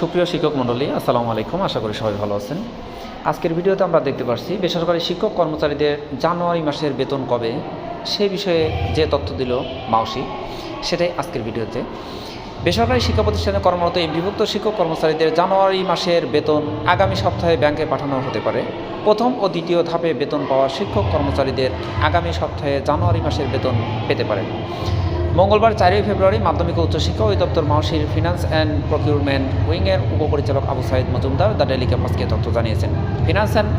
সুপ্রিয় শিক্ষক মণ্ডলী, আসসালামু আলাইকুম। আশা করি সবাই ভালো আছেন। আজকের ভিডিওতে আমরা দেখতে পাচ্ছি বেসরকারি শিক্ষক কর্মচারীদের জানুয়ারি মাসের বেতন কবে, সেই বিষয়ে যে তথ্য দিল মাউসি, সেটাই আজকের ভিডিওতে। বেসরকারি শিক্ষা প্রতিষ্ঠানে কর্মরত এই বিভক্ত শিক্ষক কর্মচারীদের জানুয়ারি মাসের বেতন আগামী সপ্তাহে ব্যাংকে পাঠানো হতে পারে। প্রথম ও দ্বিতীয় ধাপে বেতন পাওয়া শিক্ষক কর্মচারীদের আগামী সপ্তাহে জানুয়ারি মাসের বেতন পেতে পারেন মঙ্গলবার চারই ফেব্রুয়ারি মাধ্যমিক উচ্চশিক্ষা অধিদপ্তর মাউসির ফিনান্স অ্যান্ড প্রকিউরমেন্ট উইংয়ের উপপরিচালক আবু সাইদ মজুমদার দ্য ডেলি ক্যাম্পাসকে তথ্য জানিয়েছেন। ফিনান্স অ্যান্ড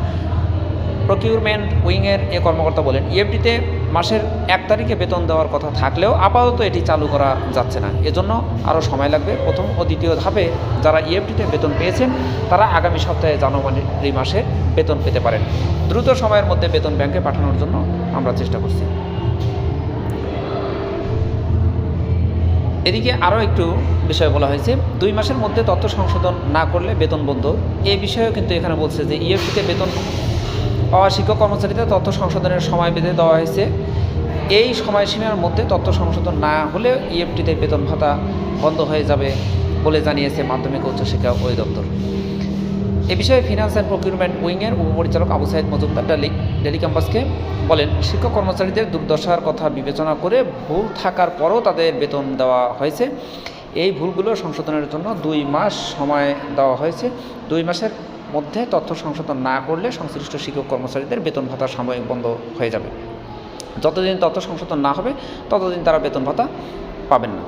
প্রকিউরমেন্ট উইংয়ের এ কর্মকর্তা বলেন ইএফডিতে মাসের এক তারিখে বেতন দেওয়ার কথা থাকলেও আপাতত এটি চালু করা যাচ্ছে না। এজন্য আরও সময় লাগবে। প্রথম ও দ্বিতীয় ধাপে যারা ইএফডিতে বেতন পেয়েছেন, তারা আগামী সপ্তাহে জানুয়ারি মাসে বেতন পেতে পারেন। দ্রুত সময়ের মধ্যে বেতন ব্যাংকে পাঠানোর জন্য আমরা চেষ্টা করছি। এদিকে আরও একটু বিষয় বলা হয়েছে। দুই মাসের মধ্যে তথ্য সংশোধন না করলে বেতন বন্ধ। এ বিষয়েও কিন্তু এখানে বলছে যে ইএফটিতে বেতন পাওয়া শিক্ষক কর্মচারীদের তথ্য সংশোধনের সময় বেঁধে দেওয়া হয়েছে। এই সময়সীমার মধ্যে তথ্য সংশোধন না হলে ইএফটিতে বেতন ভাতা বন্ধ হয়ে যাবে বলে জানিয়েছে মাধ্যমিক উচ্চশিক্ষা অধিদপ্তর। এ বিষয়ে ফিনান্স অ্যান্ড প্রকিউরমেন্ট উইংয়ের উপপরিচালক আবু সাইদ মজুমদার ডেলি ডেলি ক্যাম্পাসকে বলেন, শিক্ষক কর্মচারীদের দুর্দশার কথা বিবেচনা করে ভুল থাকার পরও তাদের বেতন দেওয়া হয়েছে। এই ভুলগুলো সংশোধনের জন্য দুই মাস সময় দেওয়া হয়েছে। দুই মাসের মধ্যে তথ্য সংশোধন না করলে সংশ্লিষ্ট শিক্ষক কর্মচারীদের বেতন ভাতা সাময়িক বন্ধ হয়ে যাবে। যতদিন তথ্য সংশোধন না হবে, ততদিন তারা বেতন ভাতা পাবেন না।